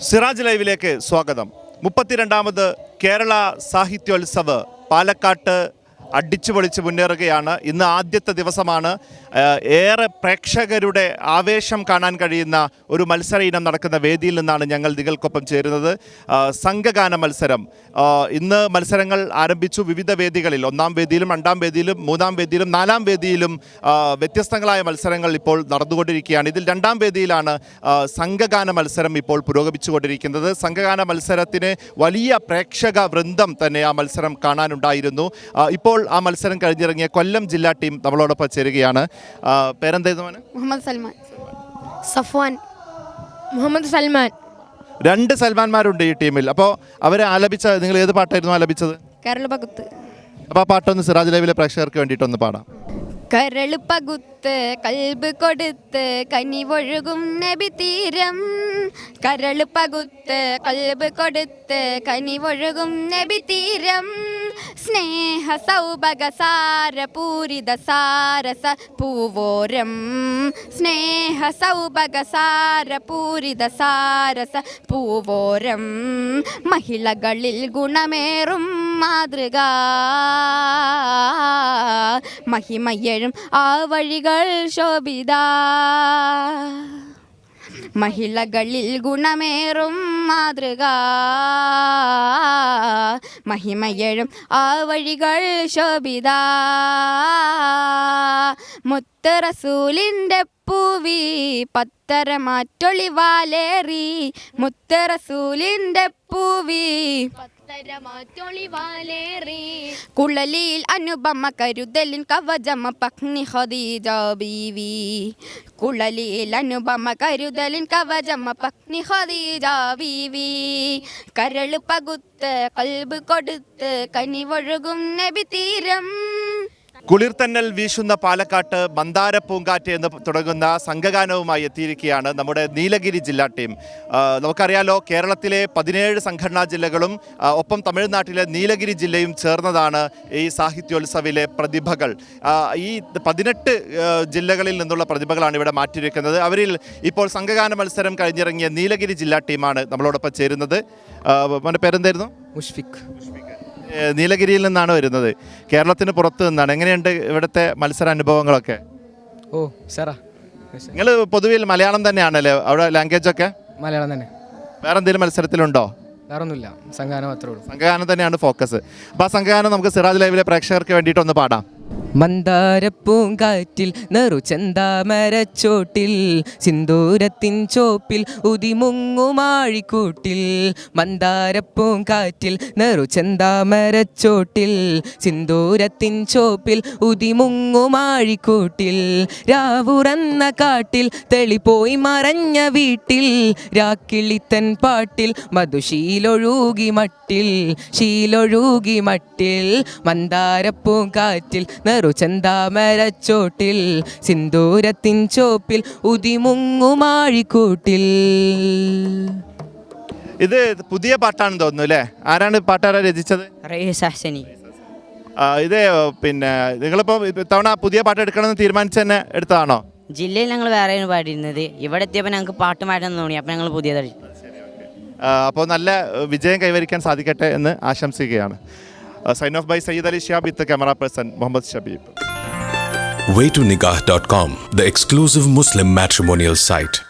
സിറാജ് ലൈവിലേക്ക് സ്വാഗതം. മുപ്പത്തിരണ്ടാമത് കേരള സാഹിത്യോത്സവ് പാലക്കാട്ട് അടിച്ചു പൊളിച്ച് മുന്നേറുകയാണ്. ഇന്ന് ആദ്യത്തെ ദിവസമാണ് ഏറെ പ്രേക്ഷകരുടെ ആവേശം കാണാൻ കഴിയുന്ന ഒരു മത്സര ഇനം നടക്കുന്ന വേദിയിൽ നിന്നാണ് ഞങ്ങൾ നിങ്ങൾക്കൊപ്പം ചേരുന്നത്. സംഘഗാന മത്സരം. ഇന്ന് മത്സരങ്ങൾ ആരംഭിച്ചു വിവിധ വേദികളിൽ. ഒന്നാം വേദിയിലും രണ്ടാം വേദിയിലും മൂന്നാം വേദിയിലും നാലാം വേദിയിലും വ്യത്യസ്തങ്ങളായ മത്സരങ്ങൾ ഇപ്പോൾ നടന്നുകൊണ്ടിരിക്കുകയാണ്. ഇതിൽ രണ്ടാം വേദിയിലാണ് സംഘഗാന മത്സരം ഇപ്പോൾ പുരോഗമിച്ചുകൊണ്ടിരിക്കുന്നത്. സംഘഗാന മത്സരത്തിന് വലിയ പ്രേക്ഷക വൃന്ദം തന്നെ ആ മത്സരം കാണാനുണ്ടായിരുന്നു. ആ, ഇപ്പോൾ ആ മത്സരം കഴിഞ്ഞിറങ്ങിയ കൊല്ലം ജില്ലാ ടീം നമ്മളോടൊപ്പം ചേരുകയാണ്. പേരെന്തായിരുന്നു മുഹമ്മദ് സൽമാൻ. സഫ്വാൻ. മുഹമ്മദ് സൽമാൻ. രണ്ട് സൽമാന്മാരുണ്ട് ഈ ടീമിൽ. അപ്പോൾ അവരെ ആലപിച്ച നിങ്ങൾ ഏത് പാട്ടായിരുന്നു ആലപിച്ചത്? കരൾ പകുത്ത്. അപ്പോൾ ആ പാട്ടൊന്ന് സിറാജ് ലൈവിലെ പ്രേക്ഷകർക്ക് വേണ്ടിയിട്ടൊന്ന് പാടാം. കരൾ പകുത്ത് കൽബ് കൊടുത്ത് കനിവൊഴുകും നബി തീരം. കരൾ പകുത്ത് കൽബ് കൊടുത്ത് കനിവൊഴുകും നബി തീരം. സ്നേഹ സൗഭഗ സാര പൂരിത സാരസ പൂവോരം. സ്നേഹ സൗഭഗ സാര പൂരിത സാരസ പൂവോരം. മഹിളകളിൽ ഗുണമേറും മാതൃക. മഹിമയഴും ആ വഴികൾ ശോഭിത. മഹിളകളിൽ ഗുണമേറും മാതൃക. മഹിമയഴും ആ വഴികൾ ശോഭിത. മുത്ത് റസൂലിന്റെ പൂവി പത്തര മാറ്റൊളിവാലേറി മുത്ത് പൂവി കുളലിൽ അനുപമ കരുതലിൻ കവചമ പത്നി ഹദീജ ബീവി. കുളലിൽ അനുപമ കരുതലിൻ കവചമ പത്നി ഹദീജ ബീവി. കരൾ പകുത്ത് കൽബ് കൊടുത്ത് കനിവൊഴുകും നബി തീരം. കുളിർത്തന്നൽ വീശുന്ന പാലക്കാട്ട് മന്ദാര പൂങ്കാറ്റ് എന്ന് തുടങ്ങുന്ന സംഘഗാനവുമായി എത്തിയിരിക്കുകയാണ് നമ്മുടെ നീലഗിരി ജില്ലാ ടീം. നമുക്കറിയാലോ കേരളത്തിലെ പതിനേഴ് സംഘടനാ ജില്ലകളും ഒപ്പം തമിഴ്നാട്ടിലെ നീലഗിരി ജില്ലയും ചേർന്നതാണ് ഈ സാഹിത്യോത്സവിലെ പ്രതിഭകൾ. ഈ പതിനെട്ട് ജില്ലകളിൽ നിന്നുള്ള പ്രതിഭകളാണ് ഇവിടെ മാറ്റിയിരിക്കുന്നത് അവരിൽ ഇപ്പോൾ സംഘഗാന മത്സരം കഴിഞ്ഞിറങ്ങിയ നീലഗിരി ജില്ലാ ടീമാണ് നമ്മളോടൊപ്പം ചേരുന്നത്. മോന്റെ പേരെന്തായിരുന്നു? മുഷ്ഫിഖ്. നീലഗിരിയിൽ നിന്നാണ് വരുന്നത്. കേരളത്തിന് പുറത്ത് നിന്നാണ്. എങ്ങനെയുണ്ട് ഇവിടുത്തെ മത്സര അനുഭവങ്ങളൊക്കെ? ഓ സാറാ. നിങ്ങൾ പൊതുവിൽ മലയാളം തന്നെയാണല്ലേ? അവിടെ ലാംഗ്വേജ് ഒക്കെ? മലയാളം തന്നെ. വേറെ എന്തെങ്കിലും മത്സരത്തിലുണ്ടോ? വേറൊന്നുമില്ല. സംഘാനം അത്രേ ഉള്ളൂ. സംഘഗാനം തന്നെയാണ് ഫോക്കസ് അപ്പോൾ ആ സംഘഗാനം നമുക്ക് സിറാജ് ലൈവിലെ പ്രേക്ഷകർക്ക് വേണ്ടിയിട്ടൊന്ന് പാടാം. മന്ദാരപ്പൂങ്കാറ്റിൽ നെറു ചെന്താമരച്ചോട്ടിൽ സിന്ദൂരത്തിൻ ചോപ്പിൽ ഉതിമുങ്ങുമാഴിക്കൂട്ടിൽ മന്ദാരപ്പൂങ്കാറ്റിൽ നെറു ചെന്താമരച്ചോട്ടിൽ സിന്ദൂരത്തിൻ ചോപ്പിൽ ഉതിമുങ്ങുമാഴിക്കൂട്ടിൽ രാവുറന്ന കാട്ടിൽ തെളിപോയി മറഞ്ഞ വീട്ടിൽ രാക്കിളിത്തൻ പാട്ടിൽ മധുശീലൊഴുകി മട്ടിൽ ശീലൊഴുകി മട്ടിൽ മന്ദാരപ്പൂങ്കാറ്റിൽ നെറു ചെന്താമരച്ചോട്ടിൽ സിന്ദൂരത്തിൻ ചോപ്പിൽ ഉതിമുങ്ങുമാഴിക്കൂട്ടിൽ ഇത് പുതിയ പാട്ടാണെന്ന് തോന്നുന്നു അല്ലേ? ആരാണ് പാട്ടാരാ രചിച്ചത്? ആ, ഇത് പിന്നെ നിങ്ങളിപ്പോൾ ഇത്തവണ പുതിയ പാട്ട് എടുക്കണമെന്ന് തീരുമാനിച്ച് തന്നെ എടുത്തതാണോ? ജില്ലയിൽ ഞങ്ങൾ വേറെയാണ് പാടിയിരുന്നത്. ഇവിടെ എത്തിയപ്പോൾ ഞങ്ങൾക്ക് പാട്ട് മാറ്റാൻ തോന്നി അപ്പോൾ ഞങ്ങൾ പുതിയതായി അപ്പോൾ നല്ല വിജയം കൈവരിക്കാൻ സാധിക്കട്ടെ എന്ന് ആശംസിക്കുകയാണ്. Uh, sign off by Sayyid Ali Shahab with the camera person Muhammad Shabib. Waytonikah.com, the exclusive Muslim matrimonial site.